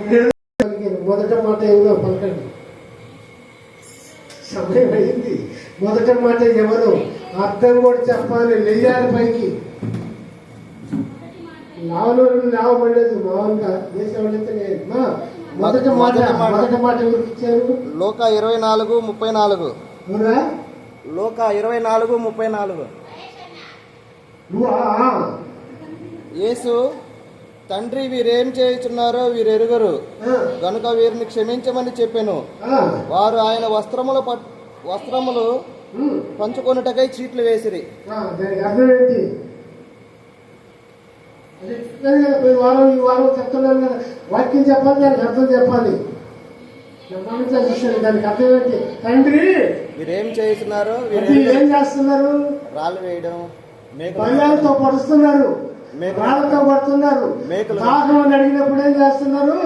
మొదట మాట ఎవరో పలకండి. సమయం అయింది. మొదట మాట ఎవరు అర్థం కూడా చెప్పాలి. లేయాలి పైకి. లావలో లావబడలేదు మామూలుగా దేశం మొదట మాట మొదటి మాట. ఎవరికి ఇచ్చారు? లోక ఇరవై నాలుగు ముప్పై నాలుగు. లోక ఇరవై నాలుగు ముప్పై నాలుగు. యేసు తండ్రి వీరేం చేయుచున్నారో వీరు ఎరుగరు ఆ, గనుక వీరిని క్షమించమని చెప్పాను. వారు ఆయన వస్త్రముల వస్త్రములు. పంచుకొనుటకై చీట్లు వేసిరి. వారం ఈ వారం చెప్తున్నాను కదా. వాక్యం చెప్పాలి దానికి అర్థం చెప్పాలి. దానికి అర్థం ఏంటి? తండ్రి! అది ఎరుగరు. ఏం చేస్తున్నారు? రాళ్ళు వేయడం మేకలు బల్యాలతో రాళ్ళతో పడుతున్నారు. దాహం అని అడిగినప్పుడు ఏం చేస్తున్నారు?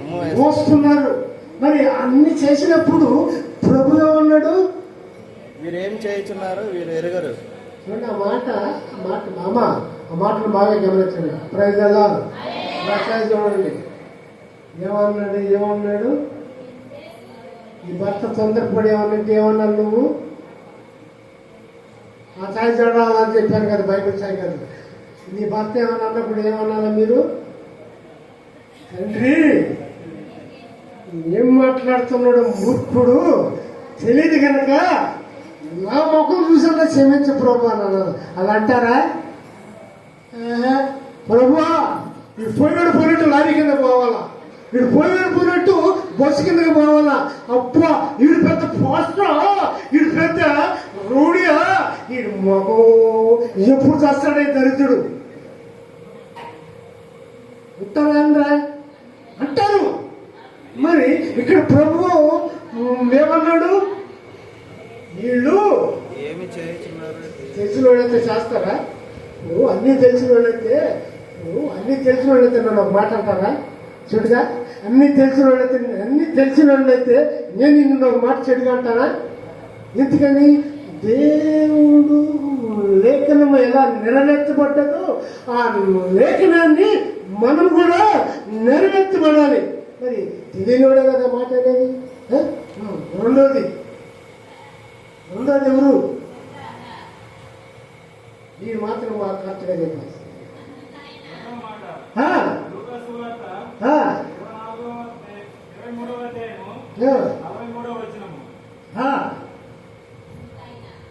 అమ్మో, మోస్తున్నారు. మరి అన్ని చేసినప్పుడు ప్రభు ఏమన్నాడు వీరేం చేయుచున్నారో? వీరు ఎరుగరు. చూడండి ఆ మాట ఆ మాట మామ ఆ మాటను బాగా గమనించండి. ప్రజలా రకాయ చూడండి ఏమన్నాడు? ఏమన్నాడు? ఈ భర్త తొందరపడి ఏమన్నట్టు ఏమన్నాడు నువ్వు? ఆ సాయి చూడాలని చెప్పాను కదా బైబిల్ సాయి కదా నీ భర్త ఏమన్నా అన్నప్పుడు ఏమన్నారా మీరు? తండ్రి ఏం మాట్లాడుతున్నాడు మూర్ఖుడు తెలియదు కనుక నా ముఖం చూసాక క్షమించు ప్రభు అని అన్నారు. అలా అంటారా? ప్రభు ప్రభువా ఈ పోయినాడు పోయినట్టు లారీ కింద పోవాలా? వీడు పోయినాడు పోయినట్టు బస్సు కిందకి పోవాలా? అబ్బా వీడు పెద్ద పోస్టా వీడు పెద్ద రూడియా? వీడు మగో ఎప్పుడు చేస్తాడే దరిద్రుడు? అనరా? అంటారు. మరి ఇక్కడ ప్రభువు ఏమన్నాడు వీళ్ళు ఏమి తెలిసిన వాళ్ళైతే చేస్తారా? నువ్వు అన్నీ తెలిసిన వాళ్ళైతే నువ్వు అన్నీ తెలిసిన వాళ్ళైతే నన్ను ఒక మాట అంటారా? చెడుగా అన్నీ తెలిసిన వాళ్ళైతే అన్నీ తెలిసిన వాళ్ళైతే నేను నిన్ను ఒక మాట చెడుగా అంటారా ఎందుకని? దేవుడు లేఖనం ఎలా నెరవేర్చబడ్డదో ఆ లేఖనాన్ని మనం కూడా నెరవేర్చబడాలి. మరి తెలియనివాడే కదా మాట అనేది? ఆ? రెండోది. రెండోది ఎవరు? మీరు మాత్రం మాకు కరెక్ట్గా చెప్పాలి. ఇరవై నాలుగో ఇరవై మూడవ అధ్యాయము ఆ, నలభై మూడవ వచనము ఆ,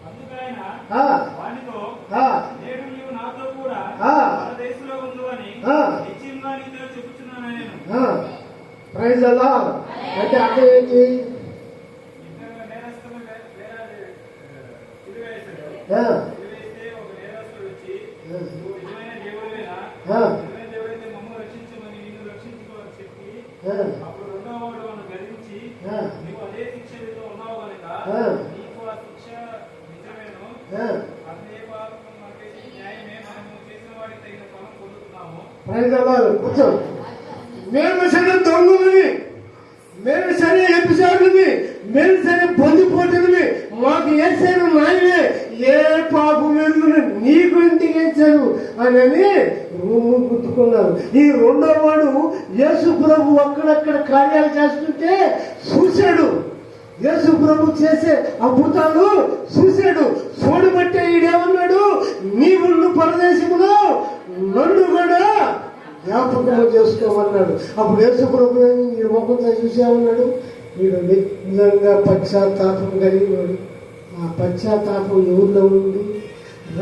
అందుకైన ఆ, వానితో ఆ, నేడు నీవు నాతో కూడా ఆ. మన దేశంలో ఉండు అని ఆ. నిశ్చయంగా నీతో చెప్పుచున్నాను నేను ఆ. ప్రైజ్ అలా అంటే అర్థం ఏంటి ఇద్దరు నేరస్తులు వే- వేరే సిలువేశాడు ఆ, సిలువేస్తే ఒక నేరస్తుడు వచ్చి ఆ, నువ్వు నిజమైన దేవుడివేనా ఆ, నిజమైన దేవుడైతే మమ్మల్ని రక్షించమని నిన్ను రక్షించుకోవాలని చెప్పి ఆ, అప్పుడు రెండవ వాడు వాడిని గర్వించి ఆ, నీవు అదే శిక్షలో ఉన్నావు కనుక ఆ. నీకు ఆ శిక్ష నిజమేను ఆ. అదే పాపం మనకి న్యాయమే మనము చేసిన వాడికి తగిన ఫలం పొందుతున్నాము ప్రైజ్ అలా కూర్చో. మేము సరే దొంగలని మేము సరే ఎపిసోడ్లని మేము సరే పొందిపోతున్నవి మాకు వేసారు నాయనే ఏ పాపం ఎరుగును నీకు ఇంటికి వేశారు అని రూము గుర్తుకున్నారు ఈ రెండో వాడు యేసు ప్రభు అక్కడక్కడ కార్యాలు చేస్తుంటే చూశాడు. యేసు ప్రభు చేసే అద్భుతాలు చూశాడు. చూడబట్టే ఈడేమన్నాడు నీవుండు పరదేశములో నన్ను కూడా జ్ఞాపకం చేసుకోమన్నాడు. అప్పుడు యేసు ప్రభు ఈ ముఖంతో చూసేమన్నాడు వీడు నిజంగా పశ్చాత్తాపం కలిగినాడు ఆ పశ్చాత్తాపం ఎవరిలో ఉంది.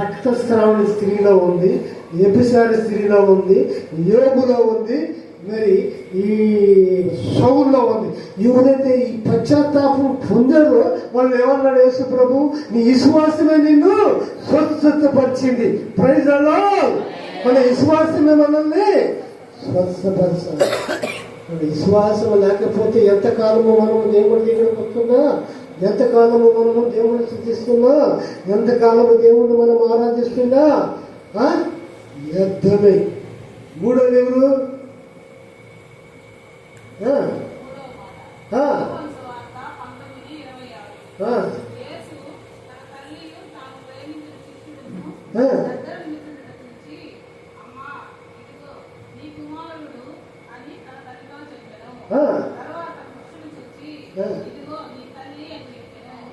రక్తస్రావణ స్త్రీలో ఉంది. ఎపిసారి స్త్రీలో ఉంది. యోగులో ఉంది. మరి ఈ సౌల్లో ఉంది. ఎవరైతే ఈ పశ్చాత్తాపం పొందారో వాళ్ళు ఏమన్నాడు యేసు ప్రభు? నీ విశ్వాసమే నిన్ను స్వస్థతపరిచింది ప్రైజ్ అలా మన విశ్వాసమే మనల్ని స్వస్థపరచాలి. మన విశ్వాసం లేకపోతే ఎంతకాలము మనం దేవుడి దగ్గరకు వస్తున్నా ఎంతకాలము మనము దేవుని ఎంత ఎంతకాలము దేవుణ్ణి మనం ఆరాధిస్తున్నా? వ్యర్థమే. మూడో దేవుడు Yeah.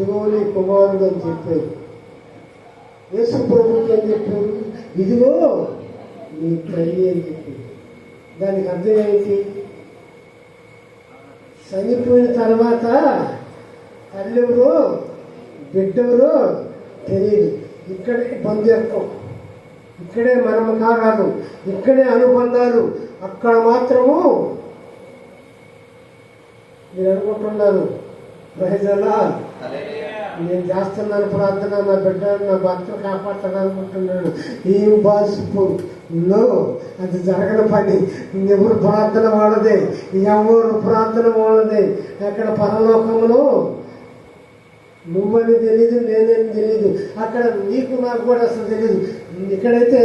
ఇదిగోని కుమారుడు అని చెప్పారు యేసు ప్రభుకి ఏం చెప్పారు ఇదిగో నీ తల్లి అని చెప్పారు దానికి అర్థం ఏంటి? చనిపోయిన తర్వాత తల్లెవరో బిడ్డెవరో తెలియదు. ఇక్కడే బంధుత్వం. ఇక్కడే మర్మకారాలు. ఇక్కడే అనుబంధాలు. అక్కడ మాత్రము మీరు అనుకుంటున్నారు. నేను చేస్తున్నాను ప్రార్థన నా బిడ్డ నా భర్త కాపాడుతాను అనుకుంటున్నాడు ఏం బాసిపు లో అది జరగని పని. ఎవరు ప్రార్థన వాళ్ళదే? ఎవరు ప్రార్థన వాళ్ళదే? అక్కడ పరలోకములో నువ్వని తెలియదు నేనని తెలియదు అక్కడ నీకు నాకు కూడా అసలు తెలియదు ఇక్కడైతే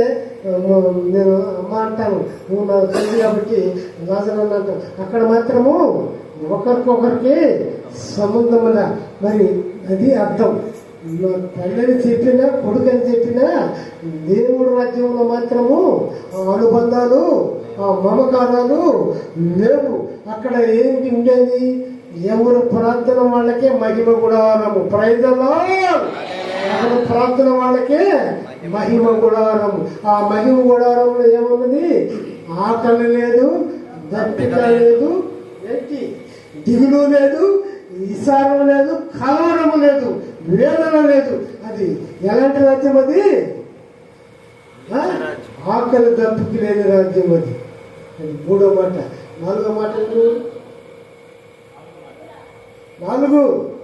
నేను అమ్మ అంటాను. నువ్వు నాకు తెలియదు కాబట్టి రాజన్ అంటాను అక్కడ మాత్రము ఒకరికొకరికి సంబంధముల మరి అది అర్థం. తండ్రిని చెప్పినా కొడుకని చెప్పినా దేవుడు రాజ్యంలో మాత్రము అనుబంధాలు ఆ మమకారాలు లేవు. అక్కడ ఏంటి ఉండేది? ఎవరు ప్రార్థన వాళ్ళకే మహిమ గుడారము. ప్రైజలో ఎవరు ప్రార్థన వాళ్ళకే మహిమ గుడారము. ఆ మహిమ గుడారంలో ఏమున్నది? ఆకలి లేదు దప్పిక లేదు. ఏంటి? దిగులు లేదు ఇసారం లేదు కలవరము లేదు వేదన లేదు. అది ఎలాంటి రాజ్యం అది? ఆకలి దప్పికి లేని రాజ్యం అది. అది మూడో మాట. నాలుగో మాట నాలుగు.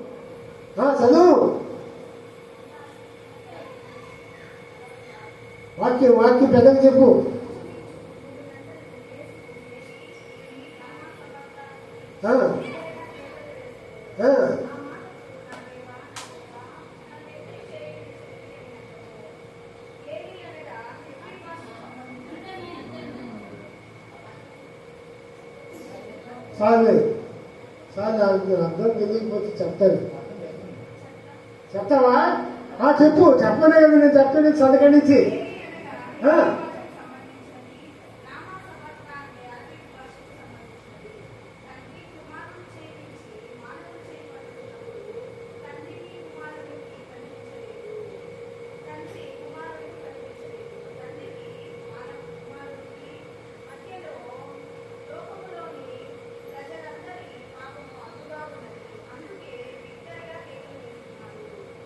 చదువు. వాక్యం వాక్యం పెద్దగా చెప్పు. చాలు చాలు నాకు అర్థం తెలియకపోతే చెప్తాను చెప్తావా చెప్పు. చెప్పనే కదా నేను చెప్తాను చదకనిచ్చి